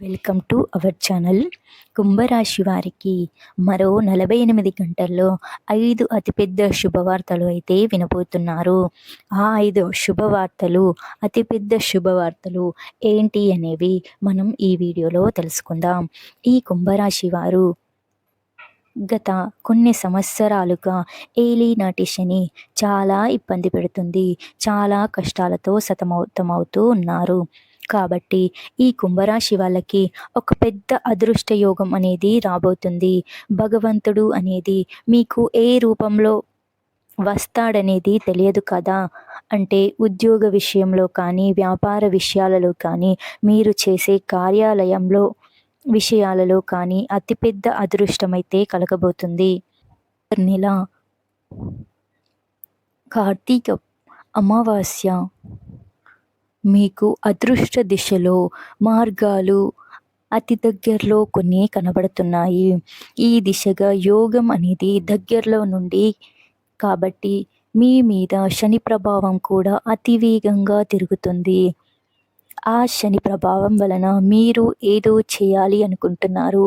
Welcome to our channel. కుంభరాశి వారికి మరో నలభై ఎనిమిది గంటల్లో ఐదు అతిపెద్ద శుభవార్తలు అయితే వినబోతున్నారు. ఆ ఐదు శుభవార్తలు అతిపెద్ద శుభవార్తలు ఏంటి అనేవి మనం ఈ వీడియోలో తెలుసుకుందాం. ఈ కుంభరాశి వారు గత కొన్ని సంవత్సరాలుగా ఏలినాటి శని చాలా ఇబ్బంది పెడుతుంది చాలా కష్టాలతో సతమౌతమవుతూ ఉన్నారు. కాబట్టి ఈ కుంభరాశి వాళ్ళకి ఒక పెద్ద అదృష్ట యోగం అనేది రాబోతుంది. భగవంతుడు అనేది మీకు ఏ రూపంలో వస్తాడనేది తెలియదు కదా. అంటే ఉద్యోగ విషయంలో కానీ వ్యాపార విషయాలలో కానీ మీరు చేసే కార్యాలయంలో విషయాలలో కానీ అతిపెద్ద అదృష్టమైతే కలగబోతుంది. నెల కార్తీక అమావాస్య మీకు అదృష్ట దిశలో మార్గాలు అతి దగ్గరలో కొన్ని కనబడుతున్నాయి. ఈ దిశగా యోగం అనేది దగ్గరలో నుండి కాబట్టి మీ మీద శని ప్రభావం కూడా అతి వేగంగా తిరుగుతుంది. ఆ శని ప్రభావం వలన మీరు ఏదో చేయాలి అనుకుంటున్నారు.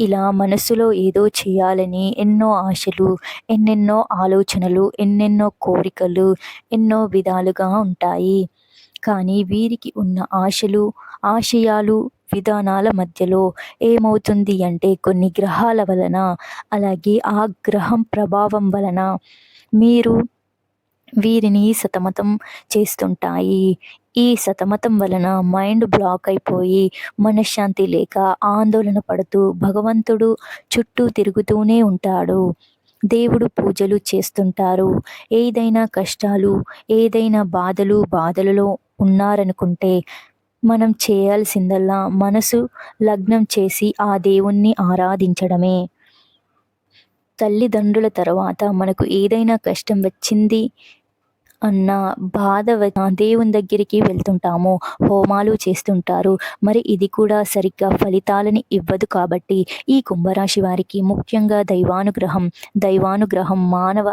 ఇలా మనసులో ఏదో చేయాలని ఎన్నో ఆశలు ఎన్నెన్నో ఆలోచనలు ఎన్నెన్నో కోరికలు ఎన్నో విధాలుగా ఉంటాయి. కానీ వీరికి ఉన్న ఆశలు ఆశయాలు విధానాల మధ్యలో ఏమవుతుంది అంటే కొన్ని గ్రహాల వలన అలాగే ఆ గ్రహం ప్రభావం వలన మీరు వీరిని సతమతం చేస్తుంటాయి. ఈ సతమతం వలన మైండ్ బ్లాక్ అయిపోయి మనశ్శాంతి లేక ఆందోళన పడుతూ భగవంతుడు చుట్టూ తిరుగుతూనే ఉంటాడు. దేవుడు పూజలు చేస్తుంటారు. ఏదైనా కష్టాలు ఏదైనా బాధలు బాధలలో ఉన్నారనుకుంటే మనం చేయాల్సిందల్లా మనసు లగ్నం చేసి ఆ దేవుణ్ణి ఆరాధించడమే. తల్లిదండ్రుల తర్వాత మనకు ఏదైనా కష్టం వచ్చింది అన్న బాధ దేవుని దగ్గరికి వెళ్తుంటాము హోమాలు చేస్తుంటారు. మరి ఇది కూడా సరిగ్గా ఫలితాలని ఇవ్వదు కాబట్టి ఈ కుంభరాశి వారికి ముఖ్యంగా దైవానుగ్రహం దైవానుగ్రహం మానవ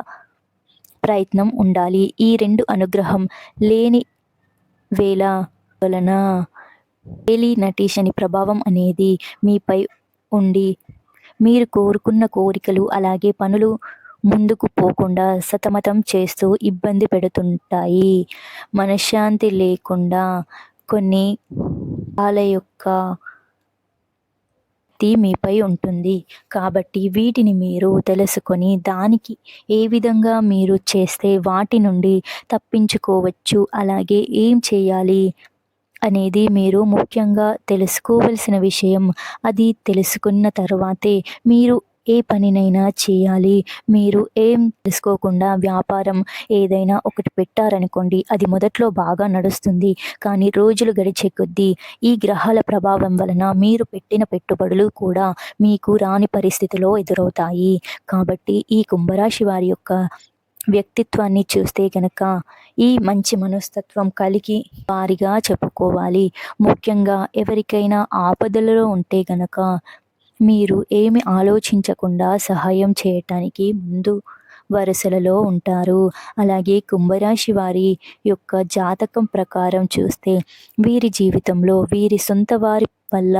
ప్రయత్నం ఉండాలి. ఈ రెండు అనుగ్రహం లేని వేళ వలన వేలి నటీషని ప్రభావం అనేది మీపై ఉండి మీరు కోరుకున్న కోరికలు అలాగే పనులు ముందుకు పోకుండా సతమతం చేస్తూ ఇబ్బంది పెడుతుంటాయి. మనశ్శాంతి లేకుండా కొన్ని వాళ్ళ యొక్క శక్తి మీపై ఉంటుంది. కాబట్టి వీటిని మీరు తెలుసుకొని దానికి ఏ విధంగా మీరు చేస్తే వాటి నుండి తప్పించుకోవచ్చు అలాగే ఏం చేయాలి అనేది మీరు ముఖ్యంగా తెలుసుకోవలసిన విషయం అది తెలుసుకున్న తర్వాతే మీరు ఏ పనినైనా చేయాలి. మీరు ఏం తెలుసుకోకుండా వ్యాపారం ఏదైనా ఒకటి పెట్టారనుకోండి అది మొదట్లో బాగా నడుస్తుంది. కానీ రోజులు గడిచే కొద్దీ ఈ గ్రహాల ప్రభావం వలన మీరు పెట్టిన పెట్టుబడులు కూడా మీకు రాని పరిస్థితిలో ఎదురవుతాయి. కాబట్టి ఈ కుంభరాశి వారి యొక్క వ్యక్తిత్వాన్ని చూస్తే కనుక ఈ మంచి మనస్తత్వం కలిగి వారిగా చెప్పుకోవాలి. ముఖ్యంగా ఎవరికైనా ఆపదలలో ఉంటే కనుక మీరు ఏమి ఆలోచించకుండా సహాయం చేయటానికి ముందు వరుసలలో ఉంటారు. అలాగే కుంభరాశి వారి యొక్క జాతకం ప్రకారం చూస్తే వీరి జీవితంలో వీరి సొంత వారి వల్ల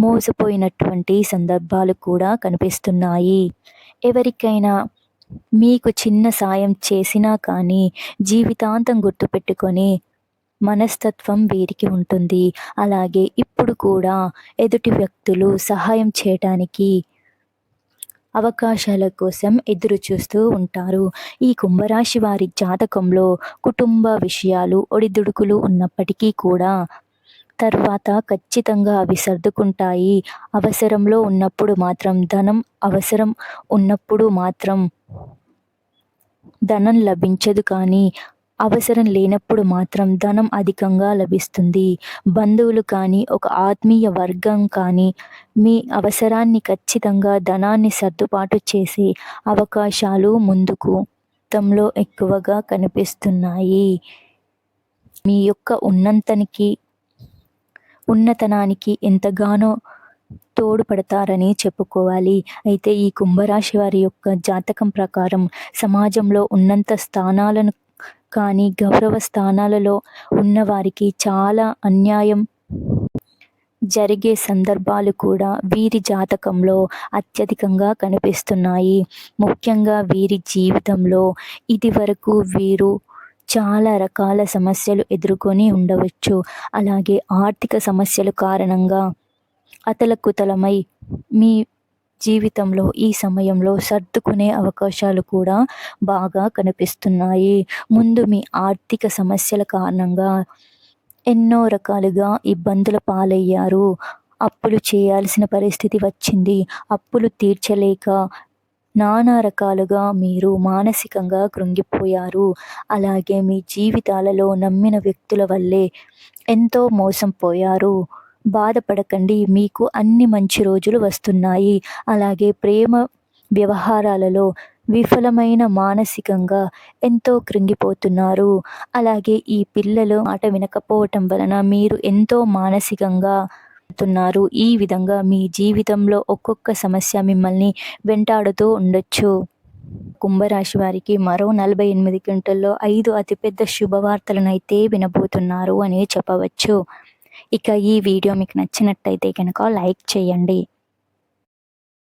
మోసపోయినటువంటి సందర్భాలు కూడా కనిపిస్తున్నాయి. ఎవరికైనా మీకు చిన్న సాయం చేసినా కానీ జీవితాంతం గుర్తుపెట్టుకొని మనస్తత్వం వీరికి ఉంటుంది. అలాగే ఇప్పుడు కూడా ఎదుటి వ్యక్తులు సహాయం చేయటానికి అవకాశాల కోసం ఎదురు చూస్తూ ఉంటారు. ఈ కుంభరాశి వారి జాతకంలో కుటుంబ విషయాలు ఒడిదుడుకులు ఉన్నప్పటికీ కూడా తర్వాత ఖచ్చితంగా అవి సర్దుకుంటాయి. అవసరంలో ఉన్నప్పుడు మాత్రం ధనం అవసరం ఉన్నప్పుడు మాత్రం ధనం లభించదు కానీ అవసరం లేనప్పుడు మాత్రం ధనం అధికంగా లభిస్తుంది. బంధువులు కానీ ఒక ఆత్మీయ వర్గం కానీ మీ అవసరాన్ని ఖచ్చితంగా ధనాన్ని సర్దుబాటు చేసే అవకాశాలు ముందుకు మొత్తంలో ఎక్కువగా కనిపిస్తున్నాయి. మీ యొక్క ఉన్నంతనికి ఉన్నతనానికి ఎంతగానో తోడ్పడతారని చెప్పుకోవాలి. అయితే ఈ కుంభరాశి వారి యొక్క జాతకం ప్రకారం సమాజంలో ఉన్నంత స్థానాలను కానీ గౌరవ స్థానాలలో ఉన్నవారికి చాలా అన్యాయం జరిగే సందర్భాలు కూడా వీరి జాతకంలో అత్యధికంగా కనిపిస్తున్నాయి. ముఖ్యంగా వీరి జీవితంలో ఇదివరకు వీరు చాలా రకాల సమస్యలు ఎదుర్కొని ఉండవచ్చు. అలాగే ఆర్థిక సమస్యలు కారణంగా అతలకుతలమై మీ జీవితంలో ఈ సమయంలో సర్దుకునే అవకాశాలు కూడా బాగా కనిపిస్తున్నాయి. ముందు మీ ఆర్థిక సమస్యల కారణంగా ఎన్నో రకాలుగా ఇబ్బందుల పాలయ్యారు. అప్పులు చేయాల్సిన పరిస్థితి వచ్చింది. అప్పులు తీర్చలేక నానా రకాలుగా మీరు మానసికంగా కృంగిపోయారు. అలాగే మీ జీవితాలలో నమ్మిన వ్యక్తుల వల్లే ఎంతో మోసం పోయారు. బాధపడకండి. మీకు అన్ని మంచి రోజులు వస్తున్నాయి. అలాగే ప్రేమ వ్యవహారాలలో విఫలమైన మానసికంగా ఎంతో కృంగిపోతున్నారు. అలాగే ఈ పిల్లలు మాట వినకపోవటం వలన మీరు ఎంతో మానసికంగా తున్నారు. ఈ విధంగా మీ జీవితంలో ఒక్కొక్క సమస్య మిమ్మల్ని వెంటాడుతూ ఉండొచ్చు. కుంభరాశి వారికి మరో నలభై ఎనిమిది గంటల్లో ఐదు అతిపెద్ద శుభవార్తలను అయితే వినబోతున్నారు అని చెప్పవచ్చు. ఇక ఈ వీడియో మీకు నచ్చినట్టయితే కనుక లైక్ చేయండి.